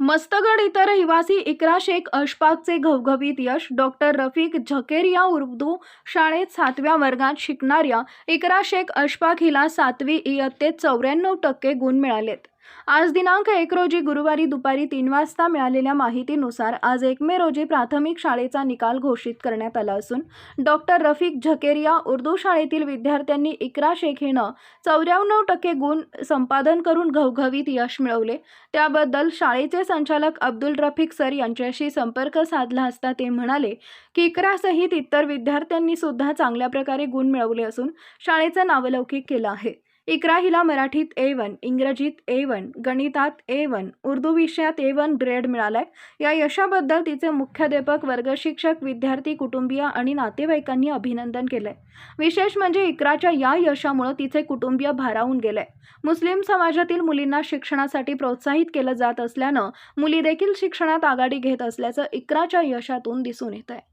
मस्तगड इतर रहिवासी इकरा शेख अशफाकचे घवघवीत यश डॉक्टर रफिक झकेरिया उर्दू शाळेत सातव्या वर्गात शिकणाऱ्या इकरा शेख अशफाक हिला सातवी इयत्तेत चौऱ्याण्णव टक्के गुण मिळालेत. आज दिनांक एक रोजी गुरुवारी दुपारी तीन वाजता मिळालेल्या माहितीनुसार आज एक मे रोजी प्राथमिक शाळेचा निकाल घोषित करण्यात आला असून डॉक्टर रफिक झकेरिया उर्दू शाळेतील विद्यार्थ्यांनी इकरा शेख हिनं चौऱ्याण्णव टक्के गुण संपादन करून घवघवीत यश मिळवले. त्याबद्दल शाळेचे संचालक अब्दुल रफिक सर यांच्याशी संपर्क साधला असता ते म्हणाले की इकरासहित इतर विद्यार्थ्यांनी सुद्धा चांगल्या प्रकारे गुण मिळवले असून शाळेचं नावलौकिक केलं आहे. इकरा हिला मराठीत ए वन इंग्रजीत ए वन गणितात ए वन उर्दू विषयात ए वन ग्रेड मिळालाय. या यशाबद्दल तिचे मुख्याध्यापक वर्गशिक्षक विद्यार्थी कुटुंबीय आणि नातेवाईकांनी अभिनंदन केलंय. विशेष म्हणजे इकराच्या या यशामुळं तिचे कुटुंबीय भारावून गेलंय. मुस्लिम समाजातील मुलींना शिक्षणासाठी प्रोत्साहित केलं जात असल्यानं मुली देखील शिक्षणात आघाडी घेत असल्याचं इकराच्या यशातून दिसून येत आहे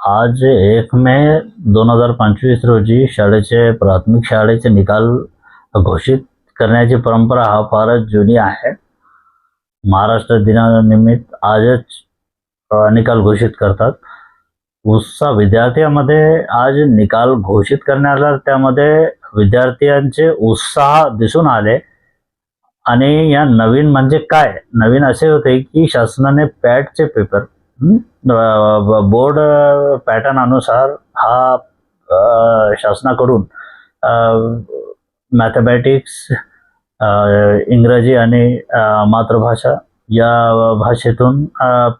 आज एक मे दोन हजार पंचवीस रोजी शाळेचे प्राथमिक शाळेचे निकाल घोषित करण्याची परंपरा हा फारच जुनी आहे. महाराष्ट्र दिनानिमित्त आजच निकाल घोषित करतात. उत्साह विद्यार्थ्यांमध्ये आज निकाल घोषित करण्याला त्यामध्ये विद्यार्थ्यांचे उत्साह दिसून आले. आणि या नवीन म्हणजे काय? नवीन असे होते की शासनाने पॅटचे पेपर बोर्ड पॅटर्न अनुसार हा शासनाकडून मॅथमॅटिक्स इंग्रजी आणि मातृभाषा या भाषेतून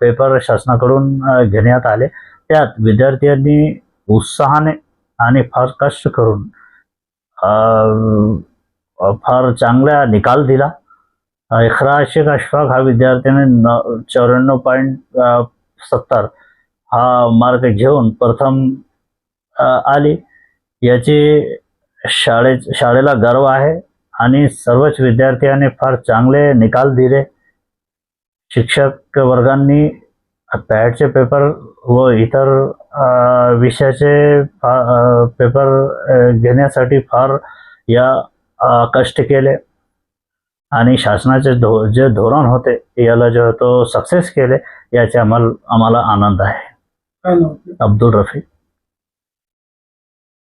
पेपर शासनाकडून घेण्यात आले. त्यात विद्यार्थ्यांनी उत्साहाने आणि फार कष्ट करून फार चांगला निकाल दिला. अकराशे शेख अशफाक हा विद्यार्थ्याने न चौऱ्याण्णव पॉईंट सत्तर. हा मार्क घेऊन प्रथम आली. याची शाळे शाळेला गर्व आहे आणि सर्वच विद्यार्थ्यांनी फार चांगले निकाल दिले. शिक्षक वर्गांनी पॅडचे पेपर व इतर विषयाचे पेपर घेण्यासाठी फार या कष्ट केले. आणि शासनाचे धो जे धोरण होते याला जो तो सक्सेस केले याचे आम्हाला आम्हाला आनंद आहे? अब्दुल रफीक